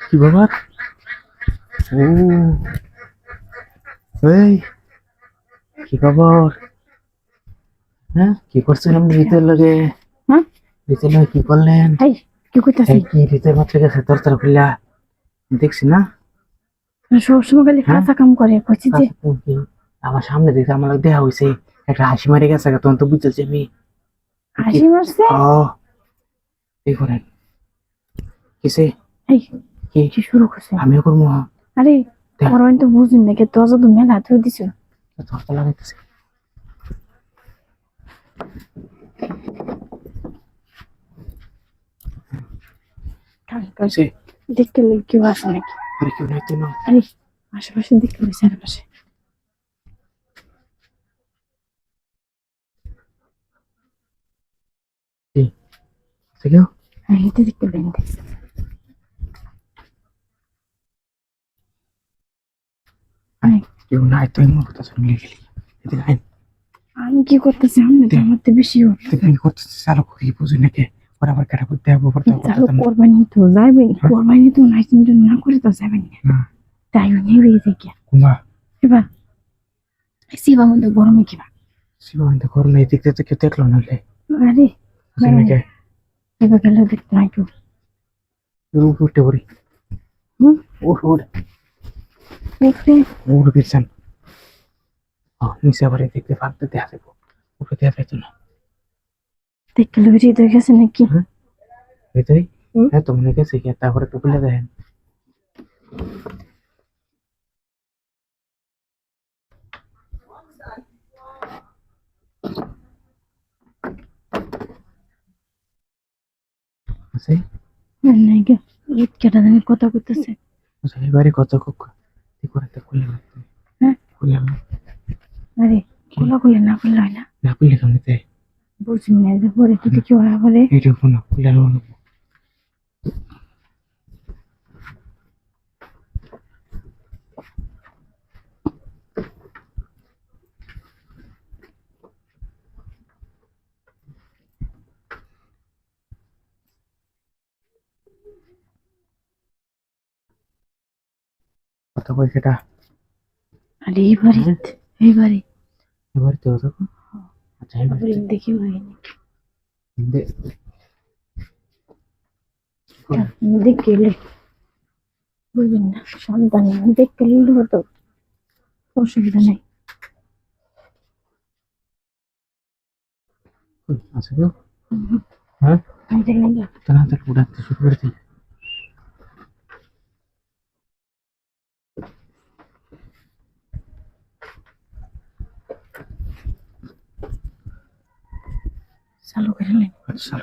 কি ব্যাপার? ও। এই কি খবর হ্যাঁ কি করছেন আপনি রীতের লাগে হ্যাঁ? রীতের লাগে কি করলেন? এই কি করতেছি কি রীতের মাত্র গেছে তোর তোর খুললা। দেখছি না? সবসময় খালি হ্যাঁ? কাঁচা কাম করে কইছি যে? আমার সামনে দেখে আমার দেখা হয়েছে একটা হাসি মারে গেছে তখন তো বুঝতেছি আমি। হাসি মারছে এই করেন কিসে? এই কি? কি শুরু করছে? আমিও করব আরে দেখ। পরবাইন তো বুঝুন নাকি দরজা তো মেলা হাতে দিছ। তো লাগাইতেছে। দেখতে কেউ আসে নাকি? আরে কেউ নাই তো না। আরে আশেপাশে দেখতে লই চারপাশে আছে কেউ হ্যাঁ এতে দেখতে লই আরে কেউ নাই তো শুনলে গেলি। এদিকে আইন আমি কি করতেছি? আমি তো আমার তো বেশি তুমি করতেছিস চালু করি বুঝি নাকি? ওরা আবার কেটা করতে হবে হবে চালু। করবানি তো যাইবেন করবানি তো নাই কিন্তু না করে তো যাবেন না। তাই নেবে দেখি কুমা এবার শিবা মধ্যে গরমে কিবা? শিবান্ত করোনা এই দিক দিয়ে তো কেউ দেখল না লে। আরে বুঝি নাকি? এবার গেলে দেখতে নাই কেউ উঠ উঠতে পড়ি হুম উঠ উঠ দেখতে উঠ বিরসান নিচে আবার এই দিক দিয়ে ফাঁক দিতে আসবে উঠে দেওয়া যাইতো না দেখতে লই হৃদয় গেছে নাকি হৃদয় হুম? হ্যাঁ তো মনে গেছে কি তারপরে তো খুলে দেন আছে নাই গে ঈদ কেটা জানি কথা আচ্ছা এবারে কত কুক কি করে তো খুলে না হ্যাঁ? খুলে না আরে খোলা খুলে না খুলে হয় না। না খুলে কেমনিতে বলছি না যে পরে যদি কেউ হয় বলে এইটুকু না খুলে না কত কই সেটা আরে তো আচ্ছা আবার দেখি হয়নি বুঝবেন না। সন্তান হতো। অসুবিধা নেই। কেউ? হ্যাঁ? উড়াতে শুরু করে দিই। চালু করে নেন আচ্ছা